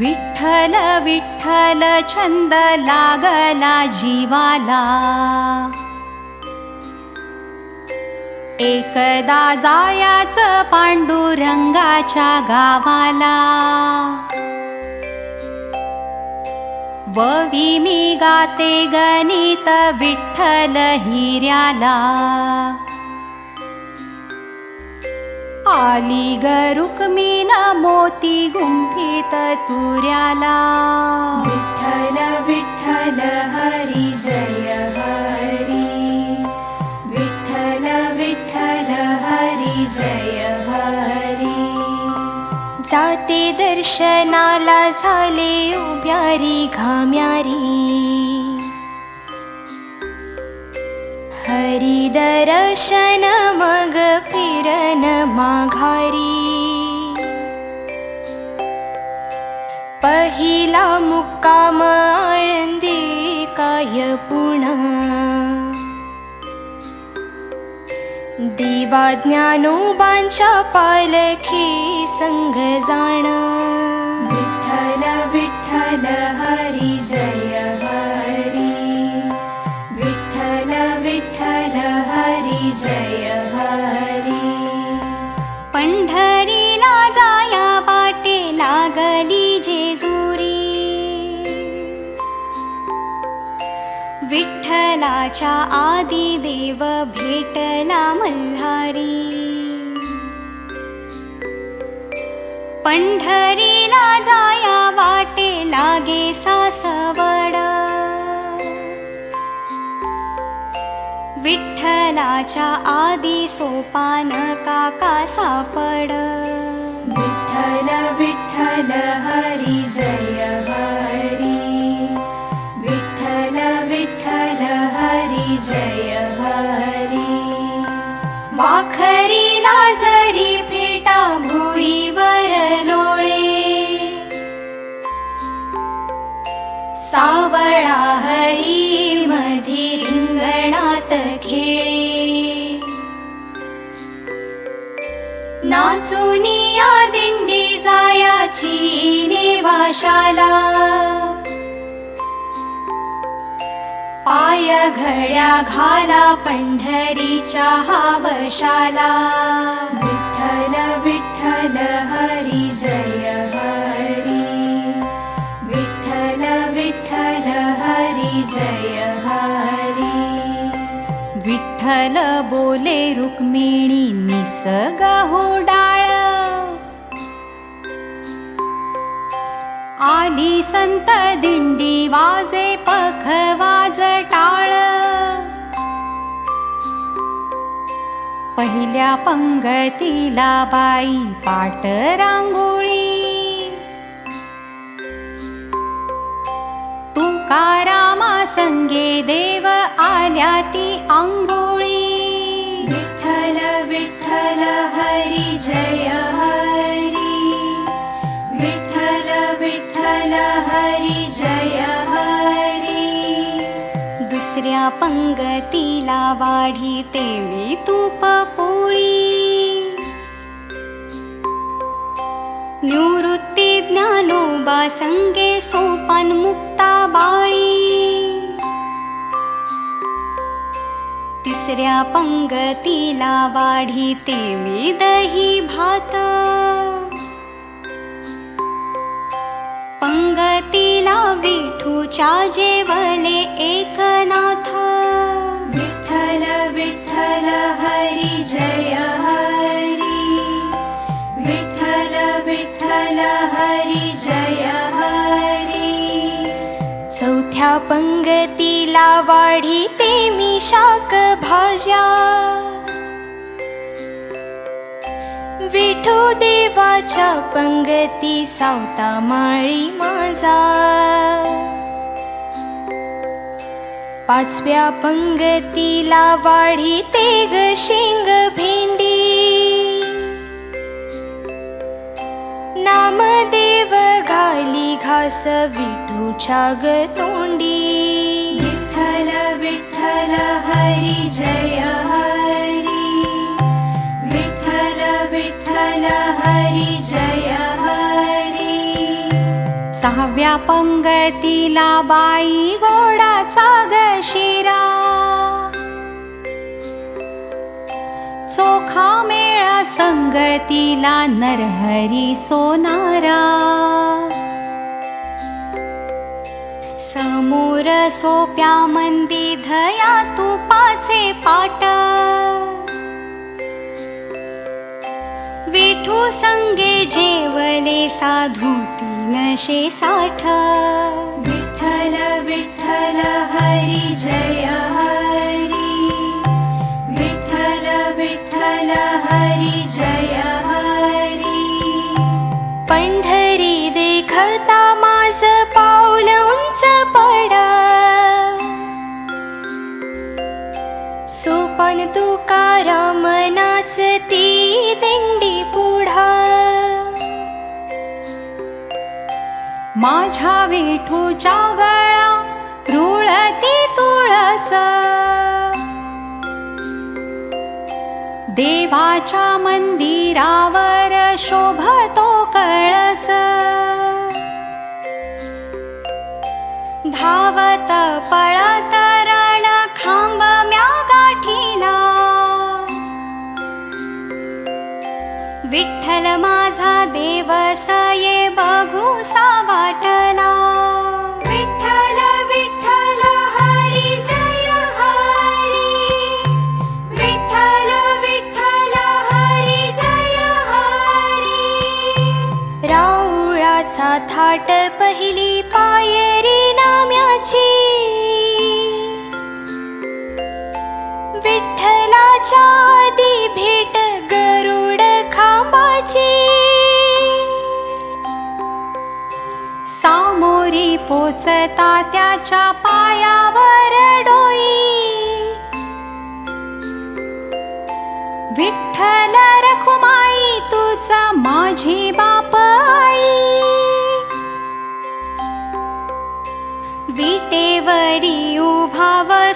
विठ्ठल विठ्ठल छंद लागला जीवाला. एकदा जायाच पांडुरंगाच्या गावाला. ववी मी गाते गणित विठ्ठल हिऱ्याला. आली ग रुक्मिण मोती गुंफित तुऱ्याला विठ्ठल विठ्ठल हरी जय हरी। विठ्ठल विठ्ठल हरी जय हरी। जाते दर्शनाला झाले उभ्यारी घाम्यारी हरी दर्शन मग फिरन माघारी पहिला मुक्काम आळंदी काय पुणा दिवा ज्ञानोबांच्या पालखी संग जाण। विठ्ठल विठ्ठल जय हरी. पंढरीला जाया वाटे लागली जेजुरी. विठ्ठलाच्या आदी देव भेटला मल्हारी. पंढरी विठ्ठलाच्या आदी सोपान काका सापड. विठ्ठल विठ्ठल हरी जय हरी. विठ्ठल विठ्ठल हरी जय हरी. वाखरी लाजरी फेटा भुईवर लोळे. सावळा हरी नाचुनी दिंडी जायाची नेवाशाला. पाय घड्या घाला पंढरीच्या हावशाला विठ्ठल विठ्ठल हरी जय हरी. विठ्ठल विठ्ठल हरी जय हरी. विठ्ठल बोले रुक्मिणी निसगा आली संत दिंडी वाजे पख वाज टाळ. पहिल्या पंगतीला बाई पाट रांगोळी. तुकारामा संगे देव आल्या ती आंघोळी दुसऱ्या पंगतीला वाढी तेवी तूप पोळी. निवृत्ती ज्ञानोबा संगे सोपान मुक्ता बाळी. तिसऱ्या पंगतीला वाढी तेवी दही भात पंगतीला विठूच्या जेवले एकनाथ। विठ्ठल विठ्ठल हरी जय हरी। विठ्ठल विठ्ठल हरी जय हरी। चौथ्या पंगतीला वाढी ते मी शाक भाज्या। विठू देवाच्या पंगती सावता माळी माझा. पाचव्या पंगतीला वाढी ते ग शेंग भेंडी. नामदेव घाली घास विठूच्या ग तोंडी. विठ्ठल विठ्ठल हरी जय हरी. विठ्ठल विठ्ठल हरी जय सहाव्या पंगतीला बाई गोडाचा ग शिरा चोखा मेळा संगतीला नरहरी सोनारा. समोर सोप्या मंदी धया तुपाचे पाट. विठू संगे जेवले साधू तीनशे साठ। विठ्ठल विठ्ठल हरी जय हरी। विठ्ठल विठ्ठल हरी जय हरी। पंढरी देखता माझ पाऊल उंच पडा। सोपान तुकाराम नाचती दिंडी माझ्या विठूच्या गळा रुळती तुळस. देवाच्या मंदिरावर शोभतो कळस. धावत पळत रण खांब म्या गाठीला. विठ्ठल माझा देवस थाट पहिली पायरी नाम्याची. विठ्ठलाच्या आधी भेट गरुड खांबाची. सामोरी पोचता त्याच्या पायावर डोई. विठ्ठल रखुमाई तुझ माझी बाप वरि उभव